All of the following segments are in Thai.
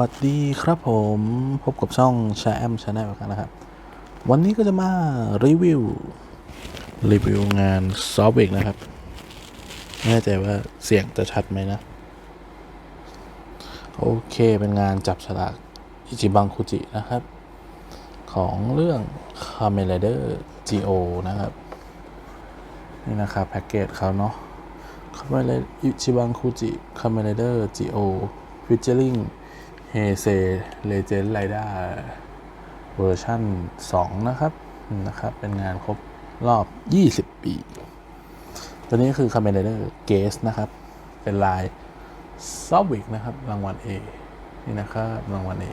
วัสดีครับผมพบกับช่องชแอมชาแนลกันนะครับ วันนี้ก็จะมารีวิว รีวิวงานซอฟต์เวกนะครับ ไม่แน่ใจว่าเสียงจะชัดไหมนะ โอเคเป็นงานจับฉลากอิจิบังคุจินะครับ ของเรื่อง Kamen Rider GO นะครับ นี่นะครับแพ็กเกจเขาเนาะ Kamen Rider อิจิบังคุจิ Kamen Rider GO featuring เฮเซเลเจนด์ไรด้าเวอร์ชั่น 2 นะครับนะครับ เป็นงานครบรอบ 20 ปี ตัวนี้คือ Kamen Rider Gase นะครับ เป็นลายซอฟวิกนะครับ รางวัล A นี่นะครับ รางวัล A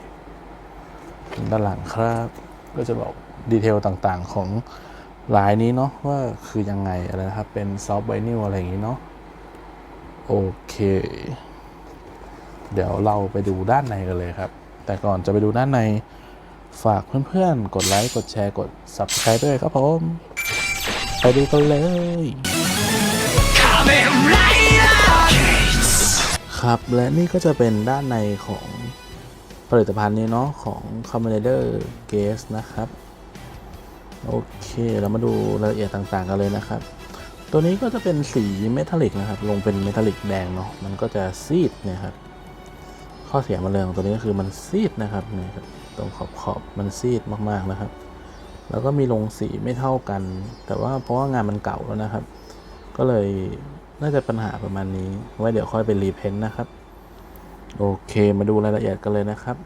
ด้านหลังครับ ก็จะบอกดีเทลต่างๆของลายนี้เนาะว่าคือยังไงอะไรนะครับ เป็นซอฟต์ไวนิลอะไรอย่างนี้เนาะโอเค เดี๋ยวเราไปดูด้านในกันเลยครับ แต่ก่อนจะไปดูด้านในฝากเพื่อนๆ กดไลค์ กดแชร์ กด Subscribe ด้วยครับผม ไปดูกันเลย ครับและนี่ก็จะเป็นด้านในของผลิตภัณฑ์นี้เนาะของ c o m m a n d e r g a z e นะครับ โอเค เรามาดูรายละเอียดต่างๆ กันเลยนะครับ ตัวนี้ก็จะเป็นสีเมทัลลิกนะครับ ลงเป็นเมทัลลิกแดงเนาะมันก็จะซีดเนะครับ ข้อเสียมันเลยของตัวนี้ก็คือมันซีดนะครับนี่ครับตรงขอบขอบมันซีดมากๆนะครับ แล้วก็มีลงสีไม่เท่ากัน แต่ว่าเพราะว่างานมันเก่าแล้วนะครับ ก็เลยน่าจะปัญหาประมาณนี้ไว้เดี๋ยวค่อยไปรีเพนต์นะครับ โอเคมาดูรายละเอียดกันเลยนะครับ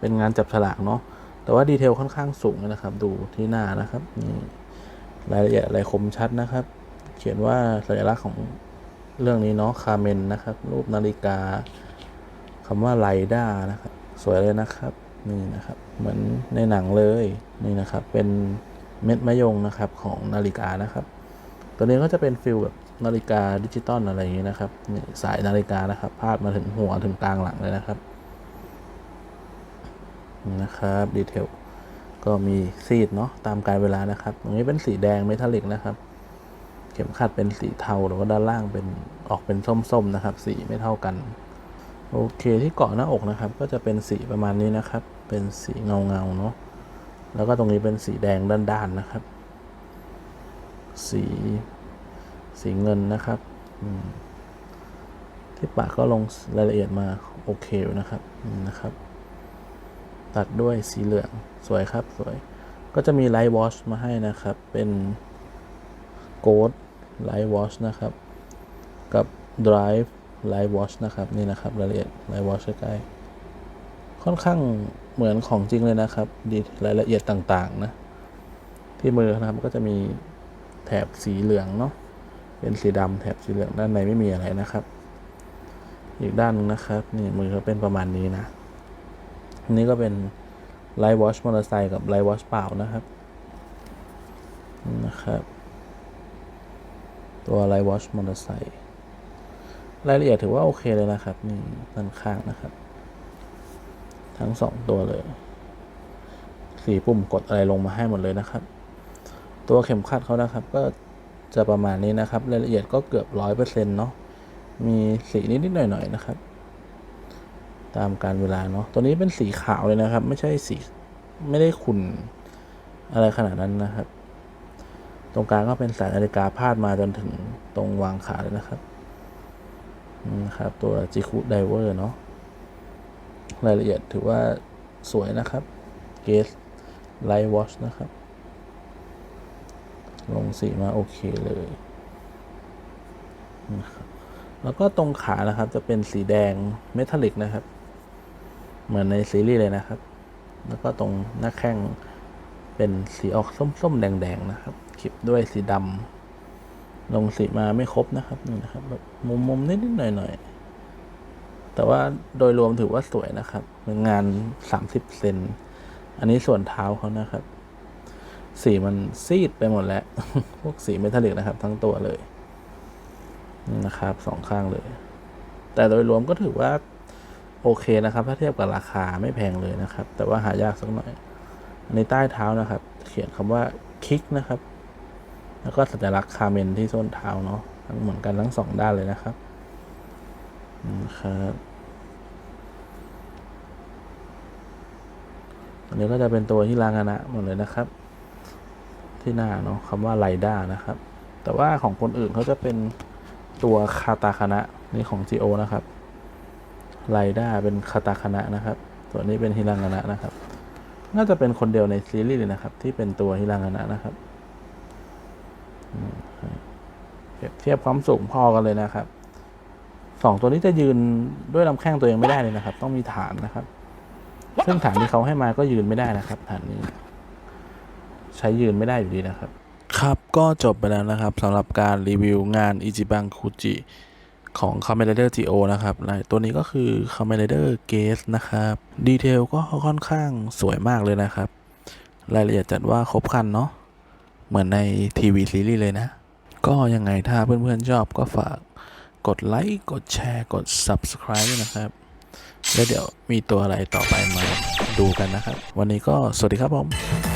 เป็นงานจับฉลากเนาะแต่ว่าดีเทลค่อนข้างสูงนะครับ ดูที่หน้านะครับนี่รายละเอียดอะไรคมชัดนะครับ เขียนว่าสัญลักษณ์ของเรื่องนี้เนาะคาเมนนะครับ รูปนาฬิกา คำว่าไลด้านะครับ สวยเลยนะครับ นี่นะครับ เหมือนในหนังเลย นี่นะครับ เป็นเม็ดมะยงนะครับของนาฬิกานะครับ ตัวนี้ก็จะเป็นฟิลแบบนาฬิกาดิจิตอลอะไรอย่างนี้นะครับนี่สายนาฬิกานะครับ พาดมาถึงหัวถึงกลางหลังเลยนะครับนี่นะครับดีเทลก็มีซีดเนาะตามกาลเวลานะครับตรงนี้เป็นสีแดงเมทัลลิกนะครับ เข็มขัดเป็นสีเทาหรือว่าด้านล่างเป็นออกเป็นส้มๆนะครับ สีไม่เท่ากัน โอเคที่เกาะหน้าอกนะครับ ก็จะเป็นสีประมาณนี้นะครับ เป็นสีเงาเงาเนาะแล้วก็ตรงนี้เป็นสีแดงด้านๆนะครับ สีสีเงินนะครับที่ปากก็ลงรายละเอียดมาโอเคนะครับนะครับ ตัดด้วยสีเหลืองสวยครับสวย ก็จะมีไลท์วอชมาให้นะครับ เป็นโกดไลท์วอชนะครับ กับ Drive Light Watch นะครับนี่นะครับรายละเอียด Light Watch ใกล้ๆค่อนข้างเหมือนของจริงเลยนะครับดีรายละเอียดต่างๆนะที่มือนะครับก็จะมีแถบสีเหลืองเนาะเป็นสีดำแถบสีเหลืองด้านในไม่มีอะไรนะครับ อีกด้านหนึงนะครับนี่มือเขาเป็นประมาณนี้นะอันนี้ก็เป็น Light Watch มอเตอร์ไซค์กับ Light Watch เปล่านะครับนะครับ ตัว Light Watch มอเตอร์ไซค์ รายละเอียดถือว่าโอเคเลยนะครับนี่ด้านข้างนะครับ ทั้งสองตัวเลยสีปุ่มกดอะไรลงมาให้หมดเลยนะครับ ตัวเข็มขัดเขานะครับ ก็จะประมาณนี้นะครับ รายละเอียดก็เกือบร้อยเปอร์เซ็นต์เนาะมีสีนิดๆหน่อยๆนะครับ ตามการเวลาเนาะตัวนี้เป็นสีขาวเลยนะครับ ไม่ใช่สีไม่ได้ขุ่นอะไรขนาดนั้นนะครับ ตรงกลางก็เป็นสายนาฬิกาพาดมาจนถึงตรงวางขาเลยนะครับ นะครับ ตัวจิคุไดเวอร์เนาะรายละเอียดถือว่าสวยนะครับเกสไลท์วอชนะครับ ลงสีมาโอเคเลยนะครับแล้วก็ตรงขานะครับจะเป็นสีแดงเมทัลลิกนะครับ เหมือนในซีรีส์เลยนะครับ แล้วก็ตรงหน้าแข้งเป็นสีออกส้มๆแดง ๆ นะครับขีดด้วยสีดำ ลงสีมาไม่ครบนะครับนี่นะครับแบบมุมๆนิดๆหน่อยๆแต่ว่าโดยรวมถือว่าสวยนะครับเป็นงาน30เซนอันนี้ส่วนเท้าเขานะครับ สีมันซีดไปหมดแล้ว พวกสีเมทัลลิกนะครับ ทั้งตัวเลยนี่นะครับสองข้างเลย แต่โดยรวมก็ถือว่าโอเคนะครับ ถ้าเทียบกับราคาไม่แพงเลยนะครับ แต่ว่าหายากสักหน่อย อันนี้ใต้เท้านะครับ เขียนคำว่าคิกนะครับ แล้วก็สัญลักษณ์คาเมนที่ส้นเท้าเนาะทั้งเหมือนกันทั้งสองด้านเลยนะครับนะครับอันนี้ก็จะเป็นตัวฮิรางานะหมดเลยนะครับ ที่หน้าเนาะคำว่าไรด้านะครับ แต่ว่าของคนอื่นเขาจะเป็นตัวคาตาคานะนี่ของ GO นะครับไรด้าเป็นคาตาคานะนะครับ ส่วนนี้เป็นฮิรางานะนะครับ น่าจะเป็นคนเดียวในซีรีส์เลยนะครับ ที่เป็นตัวฮิรางานะนะครับ เปรียบเทียบความสูงพอกันเลยนะครับสองตัวนี้จะยืนด้วยลำแข้งตัวเองไม่ได้เลยนะครับ ต้องมีฐานนะครับ ซึ่งฐานที่เขาให้มาก็ยืนไม่ได้นะครับ ฐานนี้ ใช้ยืนไม่ได้อยู่ดีนะครับ ครับก็จบไปแล้วนะครับสำหรับการรีวิวงานอิจิบังคูจิของ c o m m a n d e r GO นะครับและตัวนี้ก็คือ c o m m a n d e r Gate นะครับ ดีเทลก็ค่อนข้างสวยมากเลยนะครับ รายละเอียดจัดว่าครบครันเนาะ เหมือนในทีวีซีรีส์เลยนะ ก็ยังไงถ้าเพื่อนๆชอบก็ฝากกดไลค์กดแชร์กด Subscribe นะครับ แล้วเดี๋ยวมีตัวอะไรต่อไปมาดูกันนะครับ วันนี้ก็สวัสดีครับผม